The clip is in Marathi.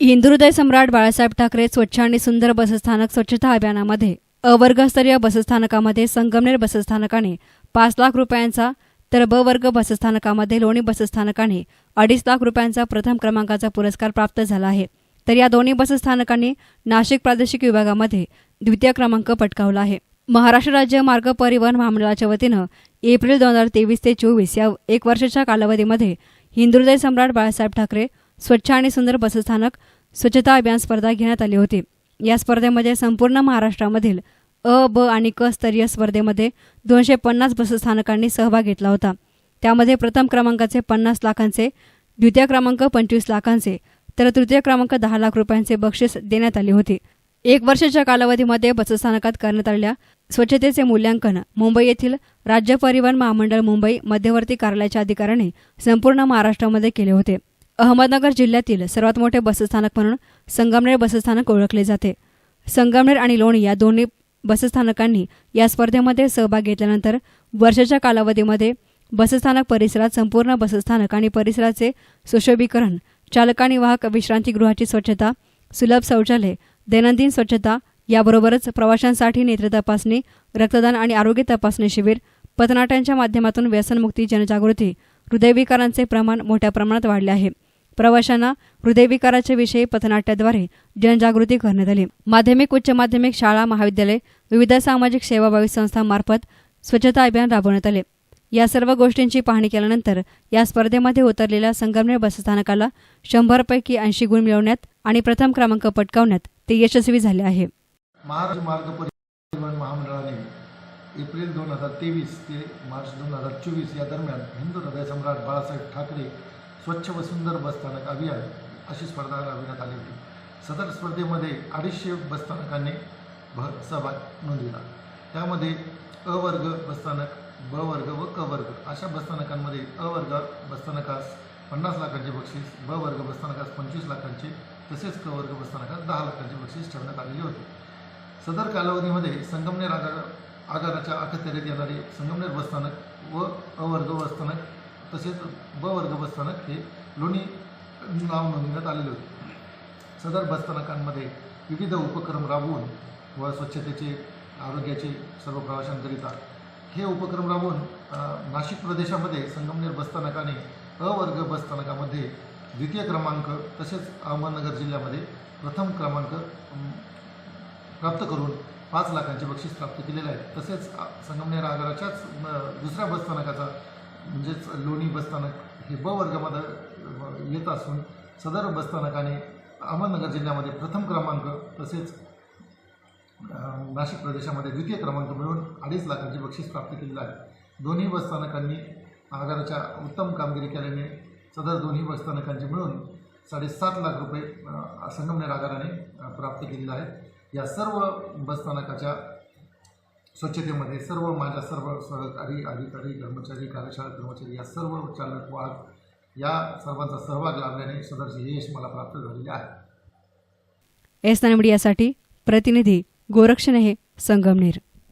हिंदुहृदय सम्राट बाळासाहेब ठाकरे स्वच्छ आणि सुंदर बसस्थानक स्वच्छता अभियानामध्ये अवर्गस्तरीय बसस्थानकामध्ये संगमनेर बसस्थानकाने पाच लाख रुपयांचा तर ब वर्ग बसस्थानकामध्ये लोणी बसस्थानकाने अडीच लाख रुपयांचा प्रथम क्रमांकाचा पुरस्कार प्राप्त झाला आहे. तर या दोन्ही बसस्थानकांनी नाशिक प्रादेशिक विभागामध्ये द्वितीय क्रमांक पटकावला आहे. महाराष्ट्र राज्य मार्ग परिवहन महामंडळाच्या वतीनं एप्रिल दोन हजार तेवीस ते चोवीस या एक वर्षाच्या कालावधीमध्ये हिंदुहृदय सम्राट बाळासाहेब ठाकरे स्वच्छ आणि सुंदर बसस्थानक स्वच्छता अभियान स्पर्धा घेण्यात आली होती. या स्पर्धेमध्ये संपूर्ण महाराष्ट्रामधील अ ब आणि क स्तरीय स्पर्धेमध्ये दोनशे पन्नास बसस्थानकांनी सहभाग घेतला होता. त्यामध्ये प्रथम क्रमांकाचे पन्नास लाखांचे द्वितीय क्रमांक पंचवीस लाखांचे तर तृतीय क्रमांक दहा लाख रुपयांचे बक्षीस देण्यात आले होते. एक वर्षाच्या कालावधीमध्ये बसस्थानकात करण्यात आलेल्या स्वच्छतेचे मूल्यांकन मुंबई येथील राज्य परिवहन महामंडळ मुंबई मध्यवर्ती कार्यालयाच्या अधिकाऱ्याने संपूर्ण महाराष्ट्रामध्ये केले होते. अहमदनगर जिल्ह्यातील सर्वात मोठे बसस्थानक म्हणून संगमनेर बसस्थानक ओळखले जाते. संगमनेर आणि लोणी या दोन्ही बसस्थानकांनी या स्पर्धेमध्ये सहभाग घेतल्यानंतर वर्षाच्या कालावधीमध्ये बसस्थानक परिसरात संपूर्ण बसस्थानक आणि परिसराचे सुशोभीकरण चालक आणि वाहक विश्रांतीगृहाची स्वच्छता सुलभ शौचालय दैनंदिन स्वच्छता याबरोबरच प्रवाशांसाठी नेत्र तपासणी रक्तदान आणि आरोग्य तपासणी शिबिर पथनाट्यांच्या माध्यमातून व्यसनमुक्ती जनजागृती हृदयविकारांचे प्रमाण मोठ्या प्रमाणात वाढले आहे. प्रवाशांना हृदयविकाराच्या विषयी पथनाट्याद्वारे जनजागृती करण्यात आली. माध्यमिक उच्च माध्यमिक शाळा महाविद्यालय विविध सामाजिक सेवाभावी संस्थांमार्फत स्वच्छता अभियान राबवण्यात आले. या सर्व गोष्टींची पाहणी केल्यानंतर या स्पर्धेमध्ये उतरलेल्या संगमनेर बसस्थानकाला शंभरपैकी ऐंशी गुण मिळवण्यात आणि प्रथम क्रमांक पटकावण्यात ते यशस्वी झाले आहे. महाराष्ट्र मार्ग परिवहन महामंडळाने एप्रिल दोन हजार तेवीस ते मार्च दोन हजार चोवीस या दरम्यान हिंदू हृदय सम्राट बाळासाहेब ठाकरे स्वच्छ व सुंदर बसस्थानक अभियान अशी स्पर्धा राबविण्यात आली होती. सदर स्पर्धेमध्ये अडीचशे बसस्थानकांनी भ सहभाग नोंदविला. त्यामध्ये अ वर्ग बसस्थानक ब वर्ग व क वर्ग अशा बसस्थानकांमध्ये अ वर्ग बसस्थानकास पन्नास लाखांचे बक्षीस ब वर्ग बसस्थानकास पंचवीस लाखांचे तसेच क वर्ग बसस्थानकास दहा लाखांचे बक्षीस ठेवण्यात आलेले होते. सदर कालावधीमध्ये संगमनेर आगार आगाराच्या अखत्यारीत येणारे संगमनेर बसस्थानक व अ वर्ग बसस्थानक तसेच ब वर्ग बसस्थानक हे लोणी नाव नोंदवण्यात आलेले होते. सदर बसस्थानकांमध्ये विविध उपक्रम राबवून व स्वच्छतेचे आरोग्याचे सर्व प्रवाशांकरिता हे उपक्रम राबवून नाशिक प्रदेशामध्ये संगमनेर बसस्थानकाने अवर्ग वर्ग बसस्थानकामध्ये द्वितीय क्रमांक तसेच अहमदनगर जिल्ह्यामध्ये प्रथम क्रमांक प्राप्त करून पाच लाखांचे बक्षीस प्राप्त केलेले आहे. तसेच संगमनेर आगाराच्याच दुसऱ्या बसस्थानकाचा म्हणजेच लोणी बसस्थानक हे ब वर्गामध्ये येत असून सदर बसस्थानकाने अहमदनगर जिल्ह्यामध्ये प्रथम क्रमांक तसेच नाशिक प्रदेशामध्ये द्वितीय क्रमांक मिळवून अडीच लाखांचे बक्षीस प्राप्त केलेलं आहे. दोन्ही बसस्थानकांनी आगाराच्या उत्तम कामगिरी केल्याने सदर दोन्ही बसस्थानकांचे मिळून साडेसात लाख रुपये संगमनेर आगाराने प्राप्त केलेले आहेत. या सर्व बसस्थानकाच्या स्वच्छतेमध्ये सर्व माझ्या सर्व सहकारी अधिकारी कर्मचारी कार्यशाळा कर्मचारी या सर्व चालक वाहक या सर्वांचा सहभाग लाभल्याने सदरचे यश मला प्राप्त झालेले आहे. एस नान मीडियासाठी प्रतिनिधी गोरक्षणे संगमनेर.